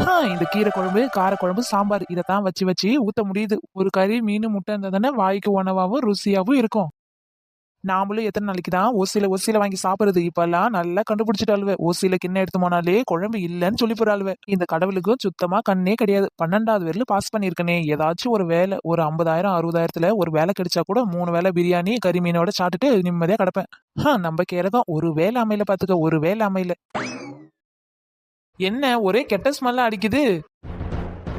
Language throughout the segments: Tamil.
ஆ, இந்த கீரை குழம்பு கார குழம்பு சாம்பார் இதைத்தான் வச்சு வச்சு ஊற்ற முடியுது. ஒரு கறி மீன் முட்டை இருந்தா தானே வாய்க்கு உணவாகவும் ருசியாகவும் இருக்கும். நாமளும் எத்தனை நாளைக்கு தான் ஓசியில ஓசியில வாங்கி சாப்பிடுறது. இப்பெல்லாம் நல்லா கண்டுபிடிச்சிட்டாளுவே. ஓசியில கிண்ண எடுத்து போனாலே குழம்பு இல்லைன்னு சொல்லி போறாளுவே. இந்த கடவுளுக்கும் சுத்தமா கண்ணே கிடையாது. பன்னெண்டாவது வரையில பாஸ் பண்ணிருக்கனே ஏதாச்சும் ஒரு வேலை ஒரு ஐம்பதாயிரம் அறுபதாயிரத்துல ஒரு வேலை கிடைச்சா கூட மூணு வேலை பிரியாணி கறி மீனோட சாப்பிட்டுட்டு நிம்மதியா கிடப்பேன். நம்ம கேரகம் ஒரு வேலை அமையல பாத்துக்க ஒரு வேலை அமையல. என்ன ஒரே கெட்ட ஸ்மெல்லாம் அடிக்குது?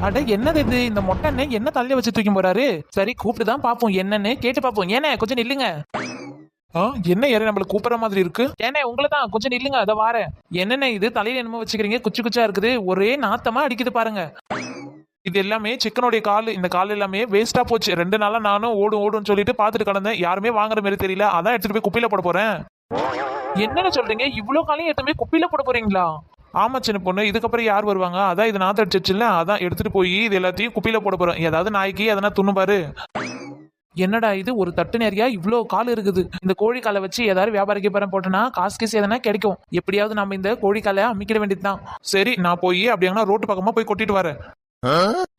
அட என்னது இது? இந்த மொட்டை அண்ணன் என்ன தள்ளி வச்சு தூக்கி போறாரு? சரி கூப்பிட்டு தான் பாப்போம் என்னன்னு கேட்டு பாப்போம் ஏனே கொஞ்சம் நில்லுங்க. ஆ என்ன யாரும் நம்மள கூப்பிடுற மாதிரி இருக்கு? ஏனே உங்களை தான். கொஞ்சம் நில்லுங்க அதை வாரேன். என்னென்ன இது? தலையில என்னமோ வச்சுக்கிறீங்க. குச்சி குச்சா இருக்குது. ஒரே நாத்தமா அடிக்குது பாருங்க. இது எல்லாமே சிக்கனுடைய கால். இந்த கால் எல்லாமே வேஸ்டா போச்சு. ரெண்டு நாளா நானும் ஓடும் ஓடுன்னு சொல்லிட்டு பார்த்துட்டு கலந்தேன் யாருமே வாங்குற மாதிரி தெரியல. அதான் எடுத்துட்டு போய் குப்பையில போட போறேன். என்னென்ன சொல்றீங்க? இவ்வளவு காலையும் எடுத்து போய் குப்பையில போட போறீங்களா? ஆமாம் சின்ன பொண்ணு இதுக்கப்புறம் யார் வருவாங்க? அதான் இது நான் அடிச்சிச்சுல அதான் எடுத்துகிட்டு போய் இது எல்லாத்தையும் குப்பையில் போட போகிறோம் ஏதாவது நாய்க்கு எதனா துண்ணுபாரு என்னடா இது? ஒரு தட்டு நிறையா இவ்வளோ கால் இருக்குது. இந்த கோழிக்காலை வச்சு ஏதாவது வியாபார பரம் போட்டோன்னா காசு கேஸ் எதனா கிடைக்கும். எப்படியாவது நம்ம இந்த கோழிக்காலை அமைக்கிட வேண்டியதுதான். சரி நான் போய் அப்படியாங்கன்னா ரோட்டு பக்கமாக போய் கொட்டிட்டு வரேன்.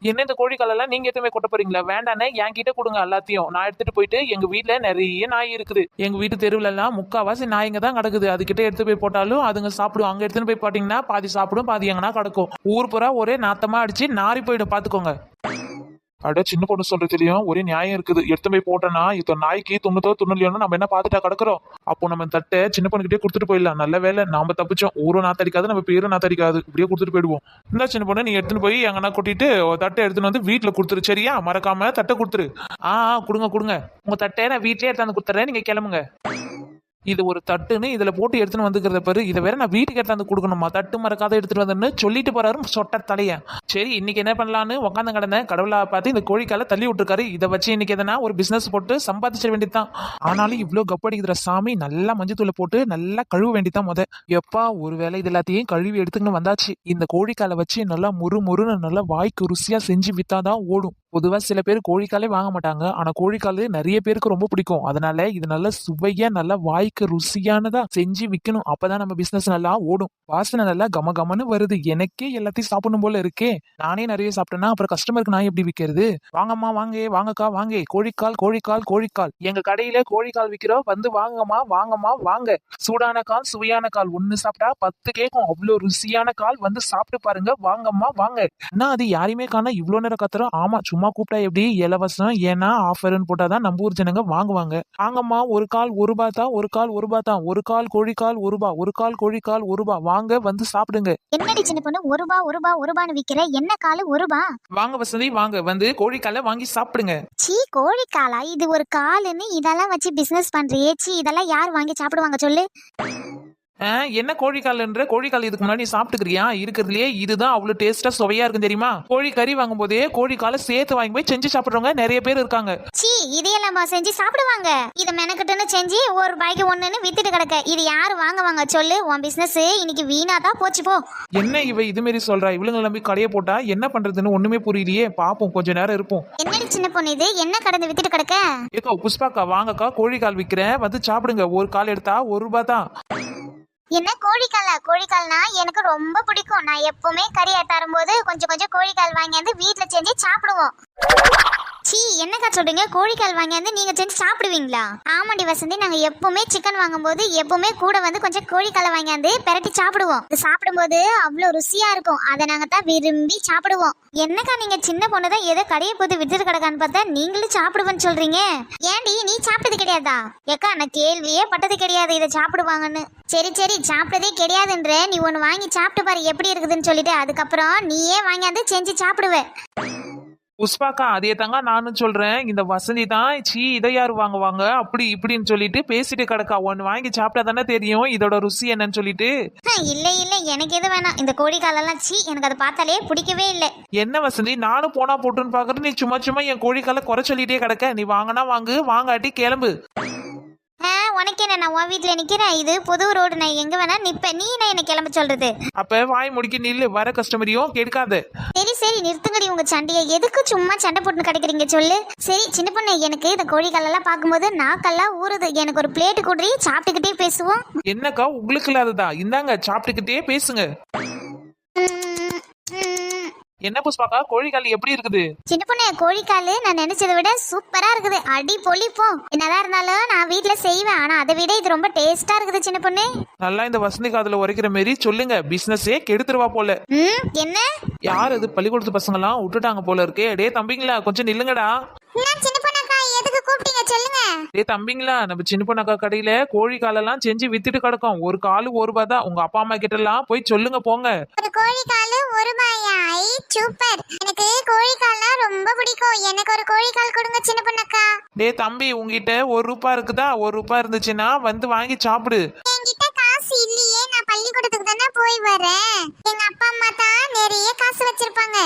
என்ன இந்த கோழி காலெல்லாம் நீங்க எதுவுமே கொட்ட போறீங்களா? வேண்டானே என்கிட்ட கொடுங்க எல்லாத்தையும். நான் எடுத்துட்டு போயிட்டு எங்க வீட்ல நிறைய நாய் இருக்குது. எங்க வீட்டு தெருவுல எல்லாம் முக்காவாசி நாய்ங்க தான் கிடக்குது. அதுகிட்ட எடுத்து போய் போட்டாலும் அதுங்க சாப்பிடும். அங்க எடுத்துன்னு போய் போட்டீங்கன்னா பாதி சாப்பிடும் பாதி எங்கன்னா கிடக்கும். ஊர் புறா ஒரே நாத்தமா அடிச்சு நாரி போயிடும். பாத்துக்கோங்க. அட சின்ன பொண்ணு சொல்றதுலயும் ஒரே நியாயம் இருக்குது. எடுத்து போய் போட்டேன்னா இப்போ நாய்க்கு துண்ணுதோ துண்ணுலையோன்னு நம்ம என்ன பார்த்துட்டா கிடக்குறோம்? அப்போ நம்ம தட்டை சின்ன பொண்ணுகிட்டே கொடுத்துட்டு போயிடலாம். நல்ல வேலை. நாம தப்பிச்சோம். ஊரும் நாத்தடிக்காது நம்ம பேரும் நாத்தடிக்காது. இப்படியே கொடுத்துட்டு போயிடுவோம். இந்த சின்ன பொண்ணு நீ எடுத்துன்னு போய் எங்கன்னா கொட்டிட்டு தட்டை எடுத்துன்னு வந்து வீட்டுல கொடுத்துரு. சரியா? மறக்காம தட்டை கொடுத்துரு. ஆ ஆ, கொடுங்க கொடுங்க. உங்க தட்டை நான் வீட்லயே எடுத்தாந்து கொடுத்துறேன். நீங்க கிளம்புங்க. இது ஒரு தட்டுன்னு இதில் போட்டு எடுத்துன்னு வந்துக்கிறத பாரு. இதை வேற நான் வீட்டுக்கு எடுத்தாந்து கொடுக்கணுமா? தட்டு மறக்காத எடுத்துட்டு வந்தேன்னு சொல்லிட்டு போறாரு சொட்ட தலைய. சரி இன்னைக்கு என்ன பண்ணலான்னு உட்காந்து கிடந்தேன் கடவுளா பார்த்து இந்த கோழிக்கால தள்ளி விட்டுருக்காரு. இதை வச்சு இன்னைக்கு எதனா ஒரு பிசினஸ் போட்டு சம்பாதிச்சிட வேண்டியதுதான். ஆனாலும் இவ்வளோ கப்படிக்கிற சாமி. நல்லா மஞ்சத்தூளை போட்டு நல்லா கழுவ வேண்டியதான் முத. எப்பா ஒருவேளை இது எல்லாத்தையும் கழுவி எடுத்துக்கின்னு வந்தாச்சு. இந்த கோழிக்காலை வச்சு நல்லா முறு முறுன்னு நல்லா வாய்க்கு ருசியா செஞ்சு வித்தாதான் ஓடும். பொதுவாக சில பேர் கோழிக்காலே வாங்க மாட்டாங்க. ஆனால் கோழிக்கால் நிறைய பேருக்கு ரொம்ப பிடிக்கும். அதனால இது நல்ல சுவையா நல்லா வாய்க்கு ருசியானதா செஞ்சு விற்கணும் அப்பதான் நம்ம பிசினஸ் நல்லா ஓடும். வாசனை நல்லா கம கமன்னு வருது. எனக்கே எல்லாத்தையும் சாப்பிடணும் போல இருக்கே. நானே நிறைய சாப்பிட்டேன்னா அப்புறம் கஸ்டமருக்கு நான் எப்படி விற்கிறது வாங்கம்மா வாங்க வாங்கக்கா வாங்க. கோழிக்கால் கோழிக்கால் கோழிக்கால். எங்க கடையில கோழிக்கால் விற்கிறோம் வந்து வாங்கம்மா வாங்கம்மா வாங்க. சூடான கால் சுவையான கால். ஒன்னு சாப்பிட்டா பத்து கேக்கும். அவ்வளவு ருசியான கால். வந்து சாப்பிட்டு பாருங்க. வாங்கம்மா வாங்க. என்ன அது யாரையுமே காணா இவ்வளவு நேரம் கத்துறோம். ஆமா சும்மா கூப்பிட்டா எப்படி? இலவசம். ஏன்னா ஆஃபர்னு போட்டாதான் நம்ம ஊர் ஜனங்க வாங்குவாங்க. வாங்கம்மா ஒரு கால் ஒரு ரூபா தான் ஒரு கால் ஒரு ரூபா தான் ஒரு கால் கோழிக்கால் ஒரு ரூபா ஒரு கால் கோழிக்கால் ஒரு ரூபா வாங்க வந்து சாப்பிடுங்க. என்னடி சின்ன பொண்ணு? ஒரு ரூபா ஒரு ரூபா ஒரு ரூபான்னு விக்கிற? என்ன காலு? ஒரு ரூபா வாங்க வசந்தி வாங்க. வந்து கோழிக்கால வாங்கி சாப்பிடுங்க. சீ கோழிக்காலா இது ஒரு காலுன்னு இதெல்லாம் வச்சு பிசினஸ் பண்றியே. சீ இதெல்லாம் யார் வாங்கி சாப்பிடுவாங்க சொல்லு? என்ன கோழிக்கால்ன்ற கோழிக்கால் இதுக்கு முன்னாடி சாப்பிட்டுக்கிறியா? இருக்கிறதுலயே இதுதான் அவ்வளவு டேஸ்டா சுவையா இருக்கும் தெரியுமா? கோழி கறி வாங்கும் போதே கோழிக்கால சேர்த்து வாங்கி போய் செஞ்சு சாப்பிடுறவங்க நிறைய பேர் இருக்காங்க. சீ இதையெல்லாமா செஞ்சு சாப்பிடுவாங்க. இத மெனக்கட்டுன்னு செஞ்சு ஒரு ரூபாய்க்கு ஒண்ணுன்னு வித்துட்டு கிடக்க. இது யார் வாங்குவாங்க சொல்லு? உன் பிசினஸ் இன்னைக்கு வீணா தான் போச்சு போ. என்ன இவ இது மாரி சொல்றா? இவளுங்க நம்பி கடையை போட்டா என்ன பண்றதுன்னு ஒண்ணுமே புரியலையே. பாப்போம் கொஞ்ச நேரம் இருப்போம். என்னடி சின்ன பொண்ணு இது? என்ன கடந்து வித்துட்டு கிடக்க? ஏக்கா புஷ்பாக்கா வாங்கக்கா கோழிக்கால் விக்கிறேன். வந்து சாப்பிடுங்க. ஒரு கால் எடுத்தா ஒரு ரூபாய் தான். என்ன கோழிக்காலா? கோழிக்கால்னா எனக்கு ரொம்ப பிடிக்கும். நான் எப்பவுமே கறி தரும்போது கொஞ்சம் கொஞ்சம் கோழிக்கால் வாங்கியாந்து வீட்டில் செஞ்சு சாப்பிடுவோம். சீ என்னக்கா சொல்றீங்க? கோழிக்கால் வாங்கியாந்து நீங்க செஞ்சு சாப்பிடுவீங்களா? ஆமாண்டி வசந்தி நாங்க எப்பவுமே சிக்கன் வாங்கும்போது எப்பவுமே கூட வந்து கொஞ்சம் கோழிக்காலை வாங்கியாந்து பெரட்டி சாப்பிடுவோம். இது சாப்பிடும்போது அவ்வளோ ருசியா இருக்கும். அதை நாங்க தான் விரும்பி சாப்பிடுவோம். என்னக்கா நீங்க சின்ன பொண்ணு தான் ஏதோ கடையை போது வித்துட்டு கிடக்கான்னு பார்த்தா நீங்களும் சாப்பிடுவேன்னு சொல்றீங்க. ஏண்டி நீ சாப்பிட்டது கிடையாதா? ஏக்கா நான் கேள்வியே பட்டது கிடையாது இதை சாப்பிடுவாங்கன்னு. சரி சரி சாப்பிட்டதே கிடையாதுன்ற நீ ஒன்று வாங்கி சாப்பிட்டு பாரு எப்படி இருக்குதுன்னு சொல்லிட்டு அதுக்கப்புறம் நீயே வாங்கியாந்து செஞ்சு சாப்பிடுவேன் புஷ்பாக்கா அதே தாங்க நானும் சொல்றேன். இந்த வசந்தி தான் சீ இதை யார் வாங்குவாங்க? அப்படி இப்படின்னு சொல்லிட்டு பேசிட்டு கிடக்கா ஒன்னு வாங்கி சாப்பிட்டா தானே தெரியும் இதோட ருசி என்னன்னு சொல்லிட்டு. இல்லை இல்லை எனக்கு எது வேணாம். இந்த கோழிக்காலெல்லாம் சீ எனக்கு அதை பார்த்தாலே பிடிக்கவே இல்லை. என்ன வசந்தி நானும் போனா போட்டுன்னு பாக்குறது நீ சும்மா சும்மா என் கோழிக்கால குறை சொல்லிட்டே கிடக்க. நீ வாங்கினா வாங்கு வாங்காட்டி கிளம்பு. ஆ உனக்கு என்ன நான் உன் வீட்டில் நிற்கிறேன் இது புது ரோடு நான் எங்கே வேணா நிற்பேன் நீ என்ன என்ன கிளம்ப சொல்றது. அப்ப வாய் முடிக்க நில்லு வர கஸ்டமரையும் கெடுக்காத சரி சரி நிறுத்துங்கடி உங்க சண்டையை. எதுக்கு சும்மா சண்டை போட்டு கிடைக்கிறீங்க சொல்லு. சரி சின்ன பொண்ணு எனக்கு இந்த கோழிக்காலெல்லாம் பார்க்கும்போது நாக்கெல்லாம் ஊறுது. எனக்கு ஒரு பிளேட்டு கொடுறி சாப்பிட்டுக்கிட்டே பேசுவோம். என்னக்கா உங்களுக்கு இல்லாததா இந்தாங்க சாப்பிட்டுக்கிட்டே பேசுங்க. என்ன புஷ்பாக்கா கோழிக்கால் எப்படி இருக்குது? சின்ன பொண்ணு கோழிக்கால் நான் நினைச்சதை விட சூப்பரா இருக்குது. அடி பொழிப்போம். என்னதான் இருந்தாலும் நான் வீட்ல செய்வேன். ஆனா அதை விட இது ரொம்ப டேஸ்டா இருக்குது சின்ன பொண்ணு. நல்லா இந்த வசந்தி காதுல உரைக்கிற மாரி சொல்லுங்க. பிசினஸே கெடுத்துருவா போல. ம் என்ன? யார் அது? பள்ளிக்கூடத்து பசங்களாம் விட்டுட்டாங்க போல இருக்கே. டே தம்பிங்களா கொஞ்சம் நில்லுங்கடா. நான் சின்ன டே தம்பிங்களா நம்ம சின்ன பொண்ணக்கா கடையில கோழி காலெல்லாம் செஞ்சு வித்துட்டு கிடக்கும். ஒரு காலு ஒரு ரூபா தான். உங்க அப்பா அம்மா கிட்ட எல்லாம் போய் சொல்லுங்க போங்க. ஒரு கோழிக்கால் ஒரு ரூபாயா? ஐ சூப்பர். எனக்கு கோழிக்கால்னா ரொம்ப பிடிக்கும். எனக்கு ஒரு கோழிக்கால் கொடுங்க சின்ன பொண்ணக்கா டே தம்பி உங்ககிட்ட ஒரு ரூபா இருக்குதா? ஒரு ரூபா இருந்துச்சுன்னா வந்து வாங்கி சாப்பிடு. என்கிட்ட காசு இல்லையே. நான் பள்ளிக்கூடத்துக்கு தானே போய் வரேன். எங்க தான் நிறைய காசு வச்சிருப்பாங்க.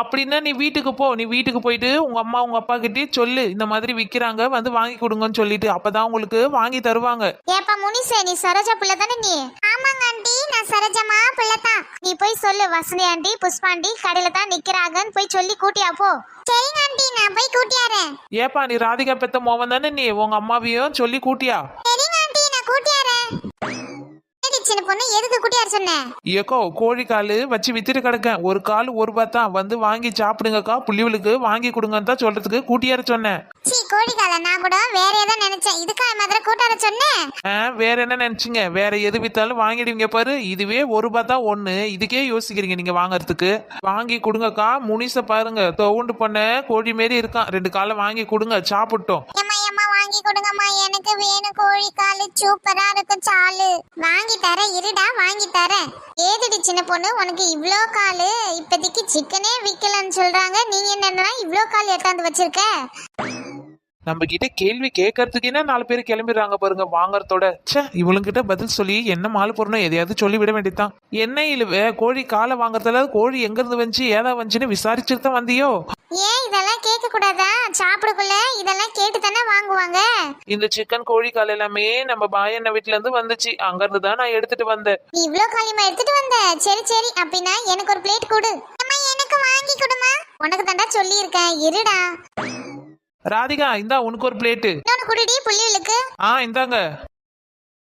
அப்படின்னா நீ வீட்டுக்கு போ. நீ வீட்டுக்கு போயிட்டு உங்க அம்மா உங்க அப்பா கிட்டே சொல்லு. இந்த மாதிரி விக்கிறாங்க வந்து வாங்கி கொடுங்கன்னு சொல்லிட்டு அப்பதான் உங்களுக்கு வாங்கி தருவாங்க. ஏப்பா முனிசே நீ சரோஜா பிள்ளை தானே நீ? ஆமாங்க ஆண்டி நான் சரோஜமா பிள்ளை தான் நீ போய் சொல்லு வசந்தி ஆண்டி புஷ்பாண்டி கடையில தான் நிக்கிறாங்கன்னு போய் சொல்லி கூட்டியா போ. சரிங்க ஆண்டி நான் போய் கூட்டியாரேன் ஏப்பா நீ ராதிகா பெத்த மோவன் தானே நீ? உங்க அம்மாவையும் சொல்லி கூட்டியா? சரிங்க ஆண்டி நான் கூட்டியாரேன் சின்ன பொண்ணு எதுக்கு கூட்டியார சொன்னேன் ஏக்கோ கோழி காலு வச்சு வித்துட்டு கிடக்கேன் ஒரு கால் ஒரு ரூபா தான் வந்து வாங்கி சாப்பிடுங்கக்கா புள்ளிவளுக்கு வாங்கி கொடுங்கன்னு தான் சொல்றதுக்கு கூட்டியார சொன்னேன் சீ கோழிக்கால நான் கூட வேற ஏதோ நினைச்சேன். இதுக்கா மாதிரி கூட்டார சொன்னேன் ஆ, வேற என்ன நினைச்சீங்க? வேற எது வித்தாலும் வாங்கிடுவீங்க பாரு. இதுவே ஒரு ரூபா தான் ஒண்ணு. இதுக்கே யோசிக்கிறீங்க நீங்க வாங்குறதுக்கு. வாங்கி கொடுங்கக்கா முனிச பாருங்க. தவுண்டு பண்ண கோழி மாரி இருக்கான். ரெண்டு காலை வாங்கி கொடுங்க சாப்பிட்டோம். ஏம்மா வாங்கி கொடுங்கம்மா. எனக்கு வேணும் கோழிக்கால் சூப்பரா இருக்கும் சாலு. வாங்கி தரேன் இருடா வாங்கி தரேன். ஏதுடி சின்ன பொண்ணு உனக்கு இவ்ளோ காலு? இப்போதைக்கு சிக்கனே விற்கலன்னு சொல்றாங்க. நீங்க என்னன்னா இவ்ளோ கால் எட்டாந்து வச்சிருக்க? நம்ம கிட்ட கேள்வி கேட்கறதுக்கு என்ன நாலு பேர் கிளம்பிடுறாங்க பாருங்க வாங்குறதோட. ச்சே இவளுங்கிட்ட பதில் சொல்லி என்ன மாலு போறணும் எதையாவது சொல்லி விட வேண்டியதுதான். என்ன இழுவ? கோழி காலை வாங்குறதுல கோழி எங்க இருந்து வந்துச்சு ஏதா வந்துச்சுன்னு விசாரிச்சுட்டு தான் வந்தியோ? ஏன் இதெல்லாம் கேட்க கூடாதா சாப்பிடக்குள்ள இதெல்லாம் கேட்டு தானே வாங்குவாங்க? இந்த சிக்கன் கோழி கால் எல்லாமே நம்ம பாயண்ண வீட்டுல இருந்து வந்துச்சு. அங்க இருந்து தான் நான் எடுத்துட்டு வந்தேன். நீ இவ்ளோ காலியமா எடுத்துட்டு வந்த? சரி சரி அப்படின்னா எனக்கு ஒரு பிளேட் கொடு. அம்மா எனக்கு வாங்கி கொடுமா உனக்கு தாண்டா சொல்லி இருக்கேன் இருடா. ராதிகா இந்தா உனக்கு ஒரு பிளேட்டு இன்னொன்னு குடிடி புள்ளிகளுக்கு ஆ இந்தாங்க.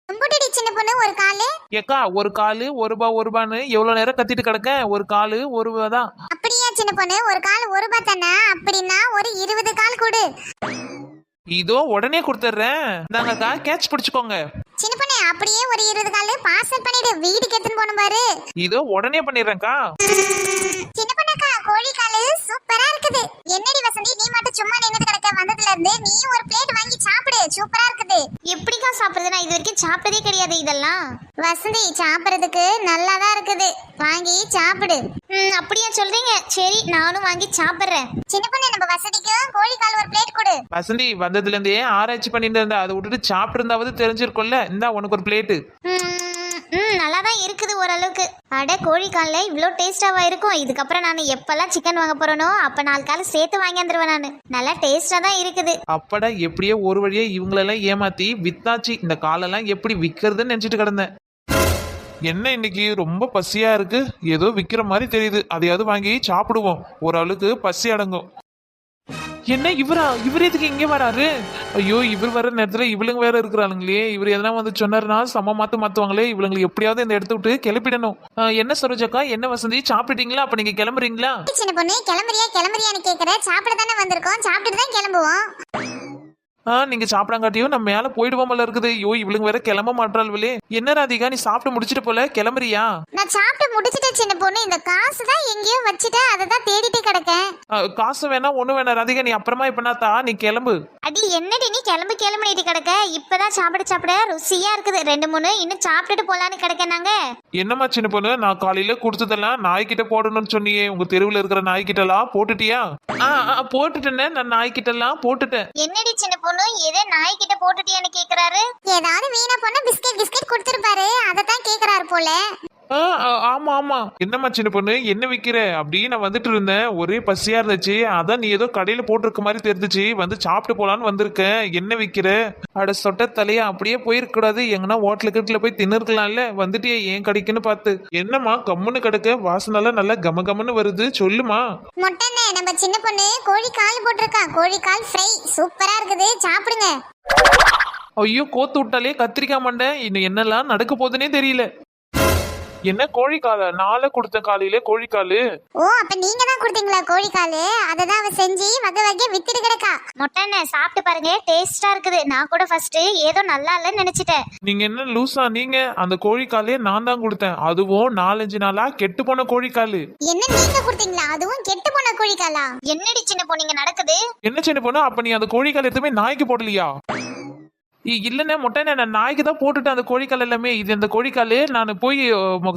கும்பிட்டுடி சின்ன பொண்ணு ஒரு காலு. ஏக்கா ஒரு காலு ஒரு ரூபா ஒரு ரூபான்னு எவ்வளவு நேரம் கத்திட்டு கிடக்க? ஒரு காலு ஒரு ரூபா தான். அப்படியா சின்ன பொண்ணு? ஒரு கால் ஒரு ரூபாய் தானே? அப்படின்னா ஒரு இருபது கால் கொடு. இதோ உடனே கொடுத்துட்றேன். இந்தாங்கக்கா கேட்ச் பிடிச்சுக்கோங்க. சின்ன பொண்ணு அப்படியே ஒரு இருபது கால் பார்சல் பண்ணிடு. வீட்டுக்கு எடுத்துன்னு போன பாரு. இதோ உடனே பண்ணிடுறேன்க்கா. சின்ன கோழி காலு சூப்பரா இருக்குது. என்னடி வசந்தி நீ மட்டும் சும்மா நின்னுட்டு கிடக்க? வந்ததுல இருந்து நீ ஒரு பிளேட் வாங்கி சாப்பிடு. சூப்பரா இருக்குது. எப்படிக்கா சாப்பிடுறது? நான் இது வரைக்கும் சாப்பிட்டதே கிடையாது இதெல்லாம். வசந்தி சாப்பிடுறதுக்கு நல்லா தான் இருக்குது. வாங்கி சாப்பிடு. ம் அப்படியா சொல்றீங்க. சரி நானும் வாங்கி சாப்பிடுறேன். சின்ன பொண்ணு நம்ம வசதிக்கு கோழி கால் ஒரு பிளேட் கொடு. வசந்தி வந்ததுல இருந்தே ஆராய்ச்சி பண்ணிட்டு இருந்தா அதை விட்டுட்டு சாப்பிட்டு இருந்தாவது தெரிஞ்சிருக்கும்ல? இந்தா உனக்கு ஒரு பிளேட்டு ம் ம், நல்லா தான் இருக்குது ஓரளவுக்கு. அட கோழிக்கால்ல இவ்வளோ டேஸ்ட்டாக இருக்கும். இதுக்கப்புறம் நான் எப்பெல்லாம் சிக்கன் வாங்க போகிறேனோ அப்போ நாலு கால் சேர்த்து வாங்கி வந்துடுவேன் நான். நல்லா டேஸ்ட்டாக தான் இருக்குது. அப்படா எப்படியோ ஒரு வழியா இவங்களெல்லாம் ஏமாத்தி வித்தாச்சு. இந்த காலெல்லாம் எப்படி விற்கிறதுன்னு நினச்சிட்டு கிடந்தேன். என்ன இன்னைக்கு? ரொம்ப பசியா இருக்கு. ஏதோ விக்கிற மாதிரி தெரியுது. அதையாவது வாங்கி சாப்பிடுவோம். ஓரளவுக்கு பசி அடங்கும். என்ன இவரா? இவர் எதுக்கு இங்கே வராரு? ஐயோ இவர் வர நேரத்துல இவளுங்க வேற இருக்கிறாளுங்களே. இவர் எதனா வந்து சொன்னாருன்னா சம மாத்து மாத்துவாங்களே. இவளுங்களை எப்படியாவது இந்த இடத்த விட்டு கிளப்பிடணும். என்ன சரோஜாக்கா? என்ன வசந்தி? சாப்பிட்டீங்களா அப்ப நீங்க கிளம்புறீங்களா? சின்ன பொண்ணு கிளம்புறியா கிளம்புறியான்னு கேக்குற. சாப்பிட தானே வந்திருக்கோம். சாப்பிட்டுட்டு தான் கிளம்புவோம். ஆ நீங்க சாப்பிடாங்காட்டியும் நம்ம மேல போயிடுவோம்ல இருக்குது. ஐயோ இவளுங்க வேற கிளம்ப மாட்டாள்வலே என்ன ராதிகா நீ சாப்பிட்டு முடிச்சிட்டு போல? கிளம்புறியா? நான் சாப்பிட்டு முடிச்சிட்டேன் சின்ன பொண்ணு. இந்த காசு தான் எங்கேயோ வச்சுட்டு. அதை தான் தேடிட்டு கிடக்கேன். காசு வேணா ஒண்ணு வேணா. ராதிகா நீ அப்புறமா இப்ப தா? நீ கிளம்பு. அடி என்னடி நீ கிளம்பு கிளம்புனிட்டு கிடக்க? இப்பதான் சாப்பிட சாப்பிட ருசியா இருக்குது. ரெண்டு மூணு இன்னும் சாப்பிட்டுட்டு போலான்னு கிடக்க நாங்க. என்னம்மா சின்ன பொண்ணு? நான் காலையில கொடுத்ததெல்லாம் நாய்கிட்ட போடணும்னு சொன்னியே. உங்க தெருவுல இருக்கிற நாய்கிட்ட எல்லாம் போட்டுட்டியா? ஆ ஆ, போட்டுட்டேனே. நான் நாய்கிட்ட எல்லாம் போட்டுட்டேன். என்னடி சின்ன பொண்ணு எதே நாய் கிட்ட போட்டுட்டியான்னு கேக்குறாரு? ஏதாவது வீணா போன பிஸ்கெட் பிஸ்கெட் கொடுத்துருப்பாரு. அதை தான் கேக்குறாரு போல. ஆமா ஆமா. என்னம்மா சின்ன பொண்ணு என்ன விக்கிற? அப்படி நான் வந்துட்டு இருந்தேன். ஒரே பசியா இருந்துச்சு. அதான் நீ ஏதோ கடையில போட்டிருக்க மாதிரி தெரிஞ்சுச்சு. வந்து சாப்பிட்டு போலான்னு வந்திருக்கேன். என்ன விக்கிற? அட சொட்ட தலையா. அப்படியே போயிருக்க கூடாது எங்கன்னா ஹோட்டலு கிட்டல போய் தின்னுருக்கலாம்ல. வந்துட்டு ஏன் கடைக்குன்னு பார்த்து. என்னம்மா கம்முன்னு கிடக்க? வாசனெல்லாம் நல்லா கம கமன்னு வருது. சொல்லுமா. மொட்டண்ணே நம்ம சின்ன பொண்ணு கோழி கால் போட்டிருக்கா. கோழி கால் ஃப்ரை சூப்பரா இருக்குது. சாப்பிடுங்க. ஐயோ கோத்து விட்டாலே கத்திரிக்காய் மண்டை. இன்னும் என்னெல்லாம் நடக்க போகுதுன்னே தெரியல. என்ன கோழிக்கால? நாளை கொடுத்த காலையிலே கோழிக்காலு. ஓ அப்ப நீங்க தான் கொடுத்தீங்களா கோழிக்காலு? அதை தான் அவ செஞ்சு வகை வகை வித்துட்டு கிடக்கா. மொட்டை சாப்பிட்டு பாருங்க டேஸ்டா இருக்குது. நான் கூட ஃபர்ஸ்ட் ஏதோ நல்லா இல்லைன்னு நினைச்சிட்டேன். நீங்க என்ன லூசா நீங்க? அந்த கோழிக்காலே நான் தான் கொடுத்தேன். அதுவும் நாலஞ்சு நாளா கெட்டு போன கோழிக்காலு. என்ன நீங்க கொடுத்தீங்களா? அதுவும் கெட்டு போன கோழிக்காலா? என்னடி சின்ன பொண்ணுங்க நடக்குது? என்ன சின்ன பொண்ணு? அப்ப நீ அந்த கோழிக்கால் எதுவுமே நாய்க்கு போடலையா? இல்லைண்ணே மொட்டை நான் நாய்க்கு தான் போட்டுட்டேன் அந்த கோழிக்கால் எல்லாமே. இது இந்த கோழிக்கால் நான் போய்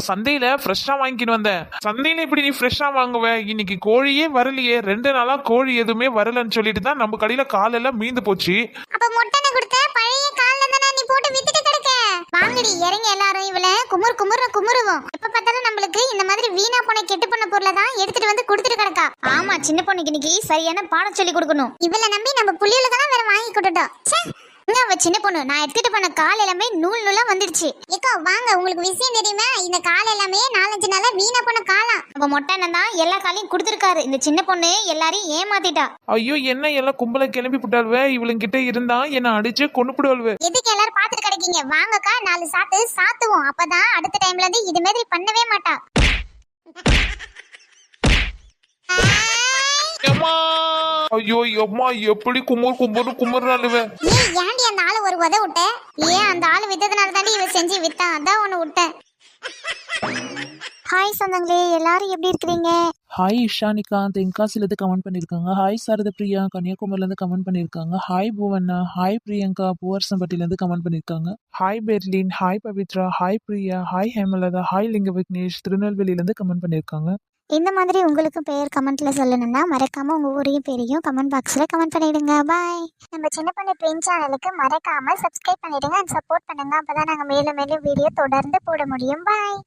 சந்தையில் ஃப்ரெஷ்ஷாக வாங்கிக்கின்னு வந்தேன். சந்தையில் இப்படி நீ ஃப்ரெஷ்ஷாக வாங்குவேன் இன்னைக்கு கோழியே வரலையே. ரெண்டு நாளாக கோழி எதுவுமே வரலன்னு சொல்லிட்டு தான் நம்ம கடையில் கால் எல்லாம் மீந்து போச்சு. அப்போ மொட்டனை கொடுத்த பழைய கால்ல தானே நீ போட்டு வித்துட்டு கிடக்க? வாங்கடி இறங்கி எல்லாரும் இவள. குமுறு குமுறு குமுறுவோம். எப்ப பார்த்தாலும் நம்மளுக்கு இந்த மாதிரி வீணா போன கெட்டு பண்ண பொருளை தான் எடுத்துட்டு வந்து கொடுத்துட்டு கிடக்கா. ஆமா சின்ன பொண்ணுக்கு இன்னைக்கு சரியான பாடம் சொல்லி கொடுக்கணும். இவள நம்பி நம்ம புள்ளிகளுக்கெல்லாம் வேற வாங்கி கொடுத்துட்டோம். இங்க சின்ன பொண்ணு. நான் எடுத்துட்டு போன கால் எல்லாமே நூல் நூலா வந்துடுச்சு. ஏக்கா வாங்க உங்களுக்கு விஷயம் தெரியுமா? இந்த கால் எல்லாமே நாலஞ்சு நாளா வீணா போன காலா? அப்ப மொட்டை தான் எல்லா காலையும் கொடுத்துருக்காரு. இந்த சின்ன பொண்ணு எல்லாரையும் ஏமாத்திட்டா. ஐயோ என்ன எல்லாம் கும்பல கிளம்பி விட்டாள்வே இவளுங்கிட்ட இருந்தா என்ன அடிச்சு கொண்டு போடுவாள்வே எதுக்கு எல்லாரும் பாத்துட்டு கிடைக்கீங்க? வாங்கக்கா நாலு சாத்து சாத்துவோம். அப்பதான் அடுத்த டைம்ல இருந்து இது மாதிரி பண்ணவே மாட்டா. ஐயோ அம்மா எப்படி குமுறு குமுறு குமுறாளுவே ஏய் ஏன்டி அந்த ஆளு ஒரு உத விட்ட? ஏன் அந்த ஆளு வித்ததுனால தாண்டி இவ செஞ்சு வித்தா? அதான் உன்னை விட்டேன் ஹாய் சொந்தங்களே எல்லாரும் எப்படி இருக்கிறீங்க? ஹாய் இஷானிகா தென்காசிலேருந்து கமெண்ட் பண்ணியிருக்காங்க ஹாய் சாரத பிரியா. கன்னியாகுமரிலேருந்து கமெண்ட் பண்ணியிருக்காங்க ஹாய் புவண்ணா. ஹாய் பிரியங்கா. பூவரசம்பட்டிலேருந்து கமெண்ட் பண்ணியிருக்காங்க hi Berlin. Hi Pavithra. Hi Priya. Hi Hemalatha. Hi Linga Vignesh திருநெல்வேலியிலேருந்து comment பண்ணியிருக்காங்க இந்த மாதிரி உங்களுக்கு பெயர் கமெண்ட்ல சொல்லணும்னா மறக்காம உங்க ஊரையும் பேரையும் கமெண்ட் பாக்ஸ்ல கமெண்ட் பண்ணிடுங்க. பாய் நம்ம சின்ன பண்ண பெண் சேனலுக்கு மறக்காம சப்ஸ்கிரைப் பண்ணிடுங்க அண்ட் சப்போர்ட் பண்ணுங்க. அப்பதான் நாங்க மேலும் மேலும் வீடியோ தொடர்ந்து போட முடியும். பாய்